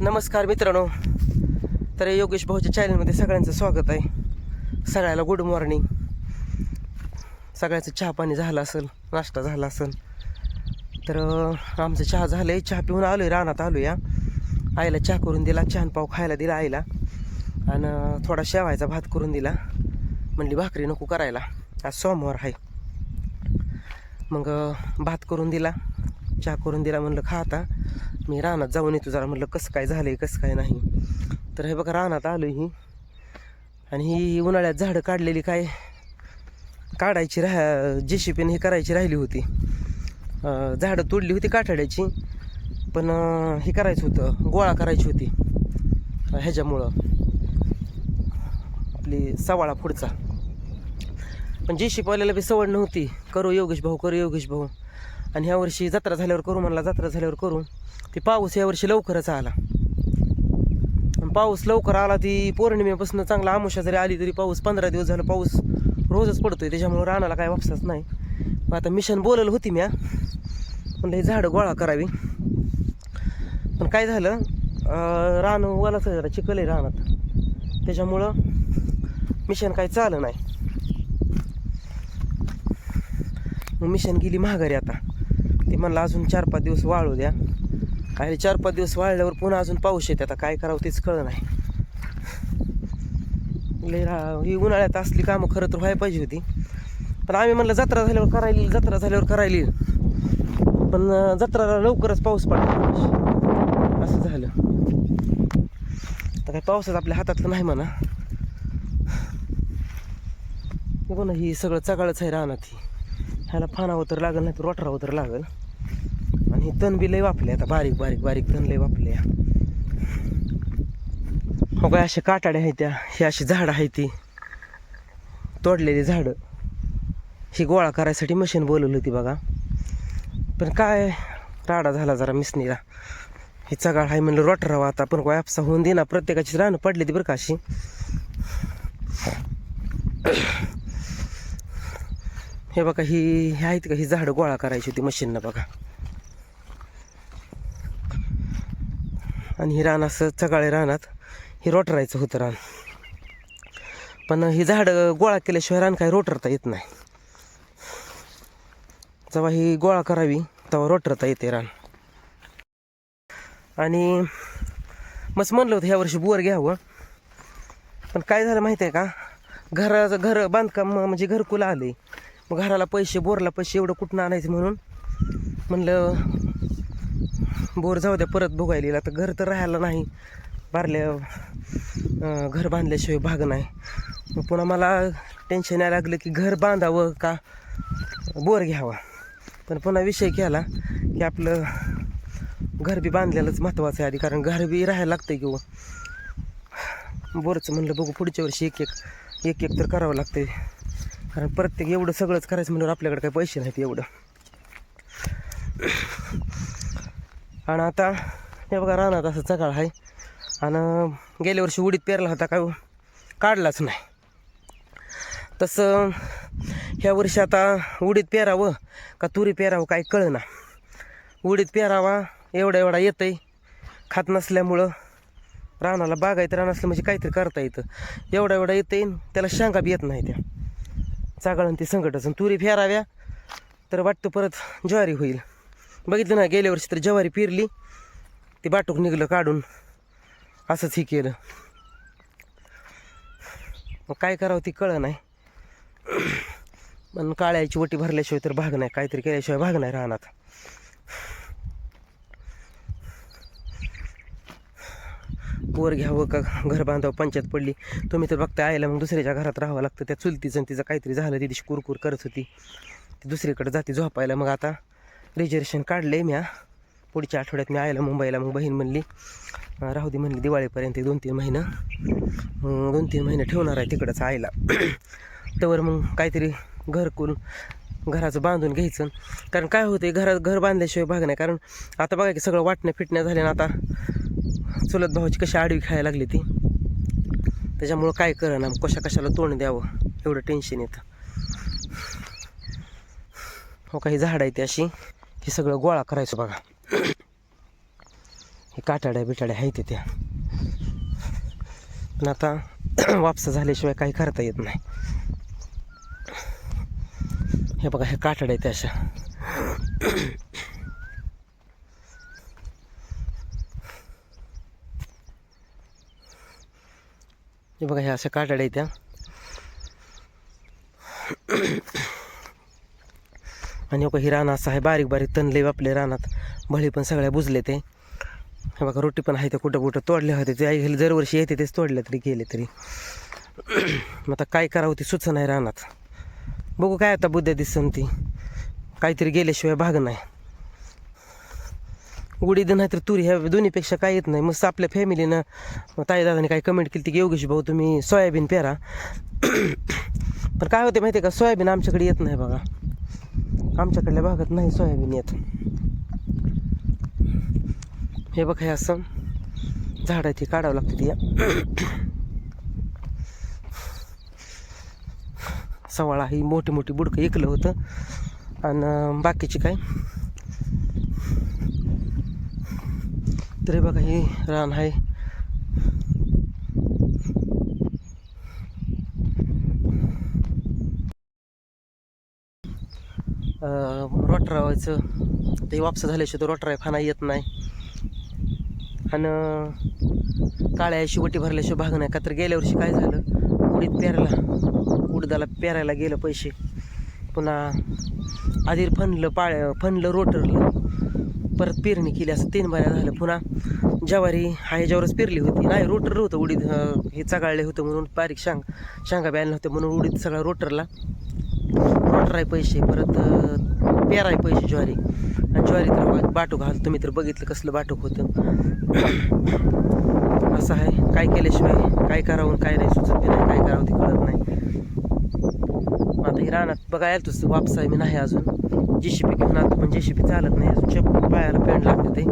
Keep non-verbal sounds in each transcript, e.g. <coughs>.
नमस्कार मित्रांनो. तर योगेश भाऊच्या चॅनलमध्ये सगळ्यांचं स्वागत आहे. सगळ्याला गुड मॉर्निंग सगळ्याचं चहा पाणी झालं असेल नाश्ता झाला असेल. तर आमचं चहा झालं आहे चहा पिऊन आलो आहे रानात आलो या आईला चहा करून दिला चहान पाव खायला दिला आईला. आणि थोडा शेवायचा भात करून दिला. म्हणली भाकरी नको करायला. आज सोमवार आहे. मग भात करून दिला. चहा करून दिला म्हणलं खा आता. मी रानात जाऊन येतो जरा म्हटलं कसं काय झालं आहे कसं काय नाही. तर हे बघा रानात आलो ही आणि ही उन्हाळ्यात झाडं काढलेली काय काढायची राहा जे सी हे करायची राहिली होती. झाडं तोडली होती काठाड्याची पण हे करायचं होतं गोळा करायची होती. ह्याच्यामुळं. आपली सवाळा पुढचा. पण जे शिपवाल्याला बी सवड नव्हती. करू योगेश भाऊ करू योगेश भाऊ. आणि ह्या वर्षी जत्रा झाल्यावर करू म्हणला जत्रा झाल्यावर करू. ती पाऊस यावर्षी लवकरच आला. पाऊस लवकर आला ती पौर्णिमेपासून चांगला आमुषा जरी आली तरी पाऊस पंधरा दिवस झाला पाऊस रोजच पडतोय. त्याच्यामुळे रानाला काय वापसाच नाही. मग आता मिशन बोललं होती म्या. म्हणलं हे झाडं गोळा करावी. पण काय झालं रान वालाच आहे जरा चिखल आहे रानात. त्याच्यामुळं मिशन काही चालं नाही. मग मिशन गेली महागारी आता. ते म्हणलं अजून चार पाच दिवस वाळू द्या. आणि चार पाच दिवस वाळल्यावर पुन्हा अजून पाऊस येते. आता काय करावं तेच कळलं नाही. ही उन्हाळ्यात असली कामं खरं तर व्हायला पाहिजे होती. पण आम्ही म्हणलं जत्रा झाल्यावर करायली जत्रा झाल्यावर करायली. पण जत्राला लवकरच पाऊस पडला. असं झालं. आता काय पावसात आपल्या हातातलं नाही म्हणा. बघू ना ही सगळं चगाळच आहे राहणार ही. ह्याला फाना तर लागल नाही तर रोटरा तर लागल. आणि हे तण बी लय वापले आता बारीक बारीक बारीक तण लय वापले हो काय अशा काटाड्या आहेत त्या हे अशी झाडं आहेत ती. तोडलेली झाडं. ही गोळा करायसाठी मशीन बोलवली होती बघा. पण काय राडा झाला जरा मिसनीला. हे चगाळ आहे म्हणलं रोटरावं आता पण काय आपसा होऊन देना प्रत्येकाची रानं पडली ती बरं का अशी. हे बघा ही हे आहेत का? ही झाडं गोळा करायची होती मशीननं बघा. आणि ही रान असं चगाळे रानात ही रोटरायचं होतं रान. पण ही झाडं गोळा केल्याशिवाय रान काही रोटरता येत नाही. जेव्हा ही गोळा करावी तेव्हा रोटरता येते रान. आणि मस्त म्हणलं होतं ह्या वर्षी घ्यावं. पण काय झालं माहिती आहे का? घराचं घर बांधकाम म्हणजे घरकुल आले. मग घराला पैसे बोरला पैसे एवढं कुठनं आणायचं म्हणून? म्हणलं बोर जाऊ द्या परत बघायला तर घर तर राहायला नाही. बारल्या घर बांधल्याशिवाय भाग नाही. मग पुन्हा मला टेन्शन यायला लागलं की घर बांधावं का? बोर घ्यावा. पण पुन्हा विषय केला की आपलं घर बी बांधलेलंच महत्त्वाचं आहे आधी. कारण घर बी राहायला लागतंय किंवा हो. बोरचं म्हणलं बघू पुढच्या वर्षी एक एक एक एक तर करावं लागतंय. कारण प्रत्येक एवढं सगळंच करायचं म्हणल्यावर आपल्याकडे काही पैसे नाहीत एवढं. आणि आता हे बघा रानात असं चकाळ आहे. आणि गेल्या वर्षी उडीत पेरला होता काय काढलाच नाही. तसं ह्या वर्षी आता उडीत पेरावं का तुरी पेरावं काय कळना. उडीत पेरावा एवढा एवढा येतंय. खात नसल्यामुळं रानाला बागायत रान असलं म्हणजे काहीतरी करता येतं. एवढा एवढा येतंय त्याला शांगा बी येत नाही त्या चागळण ते संकटच. तुरी फेराव्या तर वाटतं परत ज्वारी होईल. बघितलं ना गेल्या वर्षी तर ज्वारी पेरली ती बाटूक निघलं काढून. असंच हे केलं. मग काय करावं ती कळं नाही. <clears throat> पण काळ्याची वटी भरल्याशिवाय तर भाग नाही. काहीतरी केल्याशिवाय भाग नाही राहणार. वर घ्यावं का घर बांधावं पंचायत पडली. तुम्ही तर बघता आईला मग दुसऱ्याच्या घरात राहावं लागतं. त्या चुलतीचं तिचं काहीतरी झालं ती दिवशी कुरकुर करत होती. ती दुसरीकडे जाते झोपायला. मग आता रिजर्वेशन काढलं आहे म्या. पुढच्या आठवड्यात मी आयला मुंबईला मग बहीण म्हणली राहू दे म्हणली दिवाळीपर्यंत दोन तीन महिनं. मग दोन तीन महिने ठेवणार आहे तिकडंच आईला. <clears throat> तर मग काहीतरी घरकुल घराचं बांधून घ्यायचं. कारण काय होतं घरात घर बांधल्याशिवाय भाग नाही. कारण आता बघा की सगळं वाटण्या फिटण्या झाल्या ना आता चुलत भावाची कशी आडवी खायला लागली ती. त्याच्यामुळं काय करणं कशा कशाला तोंड द्यावं एवढं टेन्शन येतं. हो काही झाड आहे ती अशी हे सगळं गोळा करायचं बघा. हे काटाड्या बिटाड्या आहेत त्या. पण आता <clears throat> वापसा झाल्याशिवाय काही करता येत नाही. हे बघा हे काटाड्या आहेत अशा. हे बघा ह्या अशा काटाड्या आहेत त्या. आणि बघा ही रान असं आहे बारीक बारीक तणले आपले रानात. भळी पण सगळ्या बुजले ते. हे बघा रोटी पण आहे ते कुठं कुठं तोडले होते ते आई दरवर्षी येते तेच तोडले तरी गेले तरी. मग आता काय करावं ती सुचना आहे रानात. बघू काय आता बुद्ध्या दिसन ती. काहीतरी गेल्याशिवाय भाग नाही. उडीद नाहीतर तुरी ह्या दोन्हीपेक्षा काय येत नाही. मस्त आपल्या फॅमिलीनं ताईदादाने काय कमेंट केली की योगेश भाऊ तुम्ही सोयाबीन पेरा. <coughs> पण काय होते माहिती आहे का सोयाबीन आमच्याकडे येत नाही बघा. आमच्याकडल्या भागात नाही सोयाबीन येत. हे बघ हे असं झाड आहे ती काढावं लागते ती. <coughs> सवाळा ही मोठी मोठी बुडकं ऐकलं होतं. आणि बाकीची काय? तरी बघा हे रान आहे. रोटरावायचं ते वापस झाल्याशिवाय तो रोटराय फाना येत नाही. आणि काळ्या शिवटी भरल्याशिवाय भाग नाही. का तर गेल्या वर्षी काय झालं? उडीद पेरायला उडदाला पेरायला गेलं पैसे. पुन्हा आधी फनलं पाळ फनलं रोटरलं. परत पेरणी केली असं तीन बाऱ्या झालं पुन्हा ज्वारी हा ह्याच्यावरच पेरली होती. नाही रोटर होतं उडीद हे चगाळले होतं म्हणून बारीक शांग शांगा बॅनला नव्हते म्हणून उडीद सगळा रोटरला. रोटर आहे पैसे परत अं, पेर आहे पैसे ज्वारी. आणि ज्वारी तर बाटूक घाल तुम्ही तर बघितलं कसलं बाटूक होतं. <coughs> असं आहे. काय केल्याशिवाय काय करावं काय नाही सुचत बी नाही काय करावं ते कळत नाही. आता ही रानात बघायला तुझं वापस आहे मी नाही अजून. जेसीपी घेऊन आलो पण जेसीपी चालत नाही अजून. चप्पल पायाला पेंट लागते ते.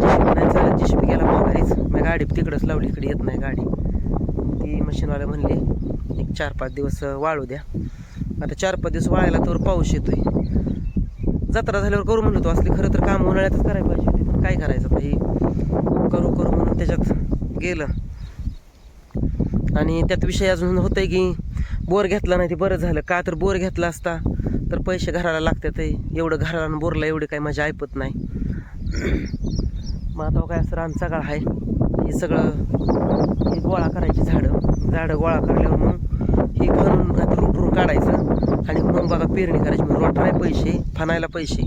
जेसीपी नाही चालत. जेसीपी गेला माघारीच मी गाडी तिकडंच लावली. इकडे येत नाही गाडी. ती मशीनवाला म्हणली एक चार पाच दिवस वाळू द्या. आता चार पाच दिवस वाळायला तर पाऊस येतोय. जत्रा झाल्यावर करू म्हणलो तो. असली खरं तर काम उन्हाळ्यातच करायला पाहिजे होती. पण काय करायचं आता हे? करू करू म्हणून त्याच्यात गेलं. आणि त्यात विषय अजून होतंय की बोर घेतला नाही ते बरं झालं. का तर बोर घेतला असता तर पैसे घराला लागतात एवढं घराला बोरला एवढी काही माझी ऐपत नाही. मग आता काय असं रान काळ आहे. हे सगळं हे गोळा करायची झाडं. झाडं गोळा करल्यावर मग हे खणून आता काढायचं. आणि मग बघा पेरणी करायची. मग रोटराय पैसे फनायला पैसे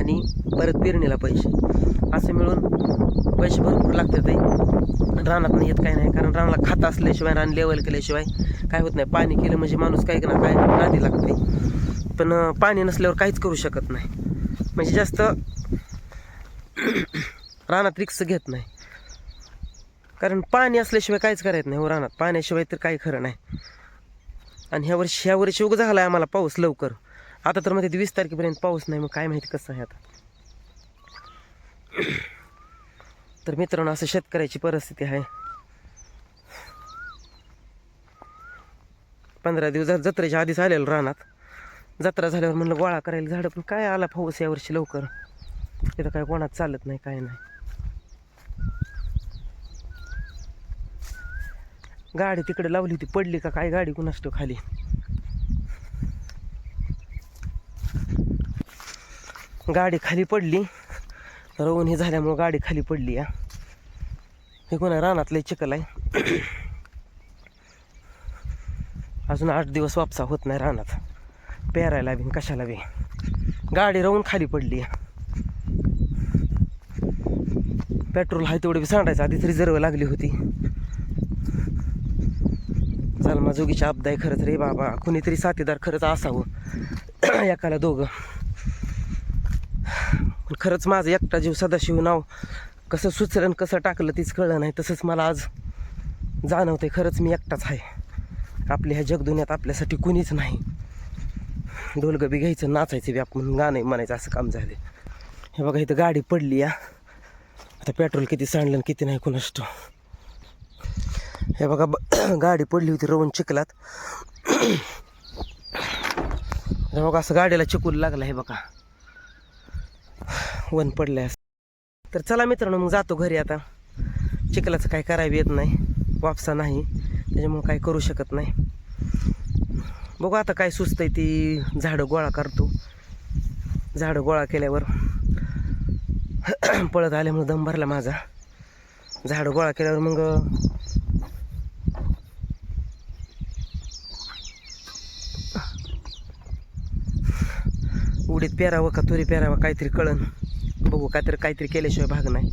आणि परत पेरणीला पैसे. असे मिळून पैसे भरपूर लागतात रानात नाही येत काही नाही कारण रानाला खात असल्याशिवाय रान लेवल केल्याशिवाय काय होत नाही. पाणी केलं म्हणजे माणूस काय ना काय नादी लागते. पण पाणी नसल्यावर काहीच करू शकत नाही. म्हणजे जास्त <clears throat> रानात रिक्स घेत नाही. कारण पाणी असल्याशिवाय काहीच करायचं नाही हो रानात. पाण्याशिवाय तर काही खरं नाही. आणि ह्या वर्षी ह्या वर्षी उग झाला आहे आम्हाला पाऊस लवकर. आता तर मध्ये वीस तारखेपर्यंत पाऊस नाही. मग काय माहिती कसं आहे आता. <clears throat> तर मित्रांनो असं शेतकऱ्याची परिस्थिती आहे. पंधरा दिवस जत्रेच्या आधीच आलेलो रानात जत्रा झाल्यावर म्हणलं गोळा करायला झाडं पण काय आला पाऊस यावर्षी लवकर? तिथं काय कोणात चालत नाही काय नाही. गाडी तिकडे लावली होती पडली का काय गाडी कुणासतो खाली? गाडी खाली पडली. रवून हे झाल्यामुळं गाडी खाली पडली या हे कोणा रानातलं चिकल आहे. अजून आठ दिवस वापसा होत नाही रानात. पेरायला बी कशाला बी. गाडी राहून खाली पडली. पेट्रोल आहे तेवढे बी सांडायचं. आधीच रिझर्व लागली होती. चालमा जोगीची अब्दा आहे खरंच रे बाबा. कुणीतरी साथीदार खरंच असावं. <clears throat> एकाला दोघं. पण खरंच माझं एकटा जीव सदाशिव नाव कसं सुचलं कसं टाकलं तीच कळलं नाही. तसंच मला आज जाणवते खरंच मी एकटाच आहे. आपल्या ह्या जगदुन्यात आपल्यासाठी कुणीच नाही. ढोलगबी घ्यायचं नाचायचं बी आपण गाणं म्हणायचं असं काम झालं हे बघा इथं गाडी पडली या आता पेट्रोल किती सांडलं किती नाही कुणाष्ट हे बघा ब- <coughs> गाडी पडली होती रवून चिखलात. हे बघा असं गाडीला चिकूल लागला हे बघा. वन पडलंय तर चला मित्रांनो मग जातो घरी आता. चिखलाचं काय करायला येत नाही. वापसा नाही. त्याच्यामुळं काय करू शकत नाही. बघू आता काय सुचतंय ती झाडं गोळा करतो. झाडं गोळा केल्यावर <clears throat> पळत आल्यामुळं दम भरला माझा. झाडं गोळा केल्यावर मग उडीत पेरावं का तुरी पेरावं काहीतरी कळण बघू काहीतरी काहीतरी केल्याशिवाय भाग नाही.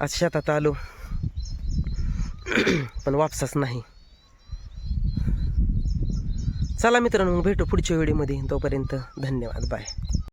आज शेतात आलो. <coughs> पण वापसाच नाही. चला मित्रांनो मग भेटू पुढच्या व्हिडिओमध्ये. तोपर्यंत धन्यवाद. बाय